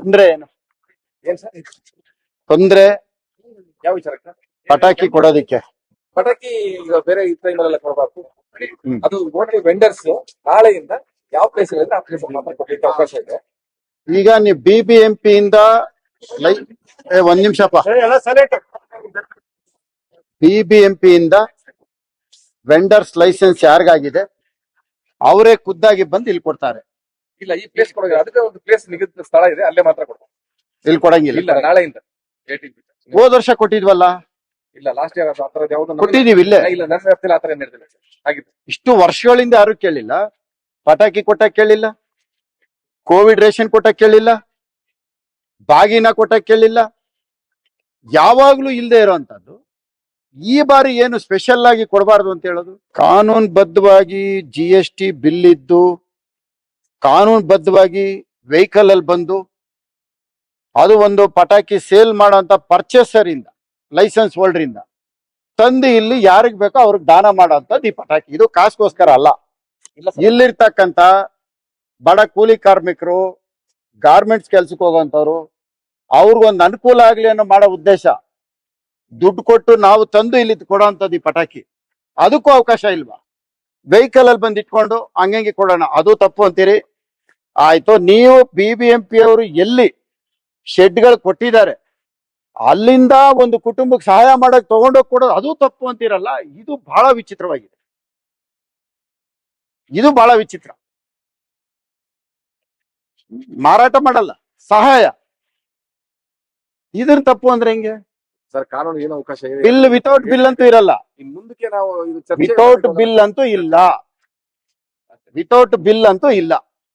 ತೊಂದ್ರೆ ಏನು? ಏನ್ ಸರ್? ತೊಂದ್ರೆ ಯಾವ ವಿಚಾರಕ್ಕೆ ಪಟಾಕಿ ಕೊಡೋದಿಕ್ಕೆ. ಪಟಾಕಿ ಈಗ ಬೇರೆ ಎಲ್ಲ ಕೊಡಬಾರ್ದು. ಹ್ಮ್. ಅದು ಓನ್ಲಿ ವೆಂಡರ್ಸ್ ನಾಳೆಯಿಂದ ಯಾವ ಪ್ಲೇಸ್ ಇದೆ ಆ ಪ್ಲೇಸ್ ಮಾತ್ರ ಕೊಡ್ಲಿಕ್ಕೆ ಅವಕಾಶ ಇದೆ. ಈಗ ನೀವು ಬಿ ಬಿ ಎಂ ಪಿ ಇಂದ ಲೈ ಏ, ಒಂದ್ ನಿಮಿಷಪ್ಪ ಬಿ ಬಿ ಎಂ ಪಿ ಇಂದ ವೆಂಡರ್ಸ್ ಲೈಸೆನ್ಸ್ ಯಾರಿಗಾಗಿದೆ? ಅವರೇ ಖುದ್ದಾಗಿ ಬಂದು ಇಲ್ಲಿ ಕೊಡ್ತಾರೆ. ಇಲ್ಲ ಈ ಪ್ಲೇಸ್ ಕೊಡೋದಿಲ್ಲ. ಅದಕ್ಕೆ ಒಂದು ಪ್ಲೇಸ್ ನಿಗದಿತ ಸ್ಥಳ ಇದೆ ಅಲ್ಲೇ ಮಾತ್ರ ಕೊಡ್ಬೋದು. ಇಲ್ಲಿ ಕೊಡಂಗಿಲ್ಲ. ಇಲ್ಲ ನಾಳೆಯಿಂದ. ಏಟಿನ್ ಹೋದ್ ವರ್ಷ ಕೊಟ್ಟಿದ್ವಲ್ಲ? ಇಲ್ಲ ಲಾಸ್ಟ್ ಇಯರ್ ಆ ತರದ್ ಯಾವ್ದು ನಮ್ಗೆ- ಕೊಟ್ಟಿದೀವಿ ಇಲ್ಲೇ. ಇಲ್ಲ ನನ್ನ ವ್ಯಾಪ್ತಿಯಲ್ಲಿ ಆ ತರ ಏನ್ ನಡೆದಿಲ್ಲ ಸರ್. ಹಾಗಿತ್ತು ಇಷ್ಟು ವರ್ಷಗಳಿಂದ ಯಾರು ಕೇಳಿಲ್ಲ? ಪಟಾಕಿ ಕೊಟ್ಟ ಕೇಳಿಲ್ಲ? ಕೋವಿಡ್ ರೇಷನ್ ಕೊಟ್ಟ ಕೇಳಿಲ್ಲ? ಬಾಗಿನ ಕೊಟ್ಟ ಕೇಳಿಲ್ಲ? ಯಾವಾಗ್ಲೂ ಇಲ್ಲದೆ ಇರೋಂಥದ್ದು ಈ ಬಾರಿ ಏನು ಸ್ಪೆಷಲ್ ಆಗಿ ಕೊಡಬಾರ್ದು ಅಂತ ಹೇಳೋದು? ಕಾನೂನು ಬದ್ಧವಾಗಿ ಜಿ ಎಸ್ ಟಿ ಬಿಲ್ ಇದ್ದು ಕಾನೂನು ಬದ್ಧವಾಗಿ ವೆಹಿಕಲ್ ಅಲ್ಲಿ ಬಂದು ಅದು ಒಂದು ಪಟಾಕಿ ಸೇಲ್ ಮಾಡೋಂಥ ಪರ್ಚೇಸರ್ ಇಂದ ಲೈಸೆನ್ಸ್ ಹೋಲ್ಡರ್ ಇಂದ ತಂದು ಇಲ್ಲಿ ಯಾರಿಗ್ ಬೇಕೋ ಅವ್ರಿಗೆ ದಾನ ಮಾಡೋಂಥದ್ದು ಈ ಪಟಾಕಿ. ಇದು ಕಾಸ್ಗೋಸ್ಕರ ಅಲ್ಲ. ಇಲ್ಲಿರ್ತಕ್ಕಂಥ ಬಡ ಕೂಲಿ ಕಾರ್ಮಿಕರು ಗಾರ್ಮೆಂಟ್ಸ್ ಕೆಲ್ಸಕ್ಕೆ ಹೋಗೋಂಥವ್ರು ಅವ್ರಿಗೊಂದು ಅನುಕೂಲ ಆಗ್ಲಿ ಅನ್ನೋ ಮಾಡೋ ಉದ್ದೇಶ. ದುಡ್ಡು ಕೊಟ್ಟು ನಾವು ತಂದು ಇಲ್ಲಿ ಕೊಡೋಂಥದ್ದು ಈ ಪಟಾಕಿ. ಅದಕ್ಕೂ ಅವಕಾಶ ಇಲ್ವಾ? ವೆಹಿಕಲ್ ಅಲ್ಲಿ ಬಂದು ಇಟ್ಕೊಂಡು ಹಂಗಂಗೆ ಕೊಡೋಣ. ಅದು ತಪ್ಪು ಅಂತೀರಿ? ಆಯ್ತು ನೀವು ಬಿ ಬಿ ಎಂ ಪಿ ಅವರು ಎಲ್ಲಿ ಶೆಡ್ಗಳು ಕೊಟ್ಟಿದ್ದಾರೆ ಅಲ್ಲಿಂದ ಒಂದು ಕುಟುಂಬಕ್ಕೆ ಸಹಾಯ ಮಾಡಕ್ ತಗೊಂಡೋಗಿ ಕೊಡೋದು ಅದು ತಪ್ಪು ಅಂತೀರಲ್ಲ ಇದು ಬಹಳ ವಿಚಿತ್ರವಾಗಿದೆ. ಇದು ಬಹಳ ವಿಚಿತ್ರ. ಮಾರಾಟ ಮಾಡಲ್ಲ ಸಹಾಯ. ಇದನ್ನ ತಪ್ಪು ಅಂದ್ರೆ ಹೆಂಗೆ? ಸರ್ ಕಾನೂನು ಏನು ಅವಕಾಶ ಇದೆ ಬಿಲ್ ವಿತೌಟ್ ಬಿಲ್ ಅಂತೂ ಇರಲ್ಲ. ಇನ್ ಮುಂದಕ್ಕೆ ನಾವು ಇದು ಚರ್ಚೆ ವಿತೌಟ್ ಬಿಲ್ ಅಂತೂ ಇಲ್ಲ. ವಿತೌಟ್ ಬಿಲ್ ಅಂತೂ ಇಲ್ಲ.